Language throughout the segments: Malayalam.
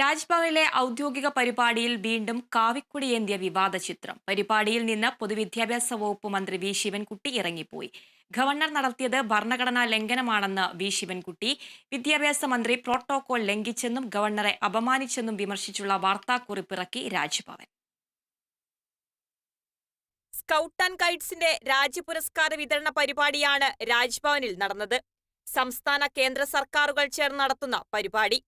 രാജ്ഭവനിലെ ഔദ്യോഗിക പരിപാടിയിൽ വീണ്ടും കാവിക്കൊടിയേന്തിയ വിവാദ ചിത്രം പരിപാടിയിൽ നിന്ന് പൊതുവിദ്യാഭ്യാസ വകുപ്പ് മന്ത്രി വി. ശിവൻകുട്ടി ഇറങ്ങിപ്പോയി. ഗവർണർ നടത്തിയത് ഭരണഘടനാ ലംഘനമാണെന്ന് വി. ശിവൻകുട്ടി. വിദ്യാഭ്യാസ മന്ത്രി പ്രോട്ടോകോൾ ലംഘിച്ചെന്നും ഗവർണറെ അപമാനിച്ചെന്നും വിമർശിച്ചുള്ള വാർത്താക്കുറിപ്പ് ഇറക്കി രാജ്ഭവൻ. സ്കൗട്ട് ആൻഡ് ഗൈഡ്സിന്റെ രാജ്യ പുരസ്കാര വിതരണ പരിപാടിയാണ് രാജ്ഭവനിൽ നടന്നത്. സംസ്ഥാന കേന്ദ്ര സർക്കാരുകൾ ചേർന്ന് നടത്തുന്ന പരിപാടി.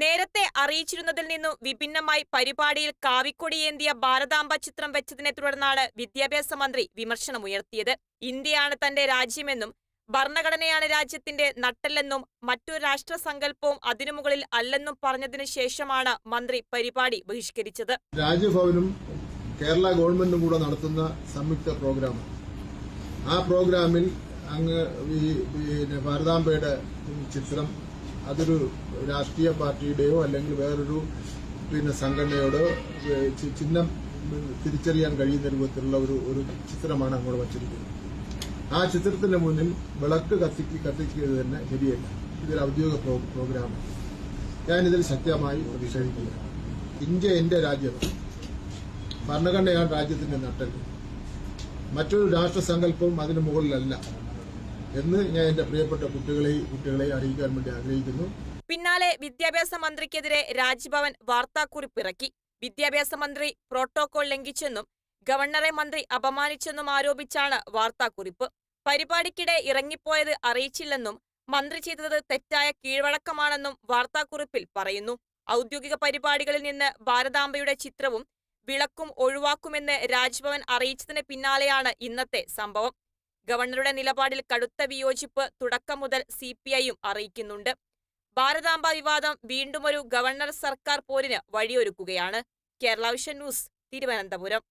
നേരത്തെ അറിയിച്ചിരുന്നതിൽ നിന്നും വിഭിന്നമായി പരിപാടിയിൽ കാവിക്കൊടിയേന്തിയ ഭാരതാംബ ചിത്രം വെച്ചതിനെ തുടർന്നാണ് വിദ്യാഭ്യാസ മന്ത്രി വിമർശനമുയർത്തിയത് ഇന്ത്യയാണ് തന്റെ രാജ്യമെന്നും ഭരണഘടനയാണ് രാജ്യത്തിന്റെ നട്ടെല്ലെന്നും മറ്റൊരു രാഷ്ട്രസങ്കല്പവും അതിനു മുകളിൽ അല്ലെന്നും പറഞ്ഞതിനു ശേഷമാണ് മന്ത്രി പരിപാടി ബഹിഷ്കരിച്ചത്. രാജ്ഭവനും കേരള ഗവൺമെന്റും കൂടെ നടത്തുന്ന സംയുക്ത പ്രോഗ്രാം ആ പ്രോഗ്രാമിൽ അങ്ങ് ഈ പിന്നെ ഭാരതാംബയുടെ ചിത്രം അതൊരു രാഷ്ട്രീയ പാർട്ടിയുടെയോ അല്ലെങ്കിൽ വേറൊരു പിന്നെ സംഘടനയോടോ ചിഹ്നം തിരിച്ചറിയാൻ കഴിയുന്ന രൂപത്തിലുള്ള ഒരു ഒരു ചിത്രമാണ് അങ്ങോട്ട് വച്ചിരിക്കുന്നത്. ആ ചിത്രത്തിന്റെ മുന്നിൽ വിളക്ക് കത്തിക്ക് കത്തിക്കുന്നത് തന്നെ ശരിയല്ല ഇതൊരു ഔദ്യോഗിക പ്രോ- പ്രോഗ്രാമാണ്. ഞാനിതിൽ ശക്തമായി പ്രതിഷേധിക്കുകയാണ് ഇന്ത്യ എന്റെ രാജ്യമാണ് ഭരണഘടനയാണ് രാജ്യത്തിന്റെ നട്ടൽ മറ്റൊരു രാഷ്ട്രസങ്കല്പവും അതിനു മുകളിലല്ല. എന്ന് ഞാൻ എന്റെ പ്രിയപ്പെട്ട കുട്ടികളെ കുട്ടികളെ അറിയിക്കാൻ വേണ്ടി ആഗ്രഹിക്കുന്നു. പിന്നാലെ വിദ്യാഭ്യാസ മന്ത്രിക്കെതിരെ രാജ്ഭവൻ വാർത്താക്കുറിപ്പിറക്കി. വിദ്യാഭ്യാസ മന്ത്രി പ്രോട്ടോകോൾ ലംഘിച്ചെന്നും ഗവർണറെ മന്ത്രി അപമാനിച്ചെന്നും ആരോപിച്ചാണ് വാർത്താക്കുറിപ്പ്. പരിപാടിക്കിടെ ഇറങ്ങിപ്പോയത് അറിയിച്ചില്ലെന്നും മന്ത്രി ചെയ്തത് തെറ്റായ കീഴ്വഴക്കമാണെന്നും വാർത്താക്കുറിപ്പിൽ പറയുന്നു. ഔദ്യോഗിക പരിപാടികളിൽ നിന്ന് ഭാരതാംബയുടെ ചിത്രവും വിളക്കും ഒഴിവാക്കുമെന്ന് രാജ്ഭവൻ അറിയിച്ചതിന് പിന്നാലെയാണ് ഇന്നത്തെ സംഭവം. ഗവർണറുടെ നിലപാടിൽ കടുത്ത വിയോജിപ്പ് തുടക്കം മുതൽ സി പി ഐയും അറിയിക്കുന്നുണ്ട്. ഭാരതാംബ വിവാദം വീണ്ടുമൊരു ഗവർണർ സർക്കാർ പോരിന് വഴിയൊരുക്കുകയാണ്. Kerala vision news Thiruvananthapuram.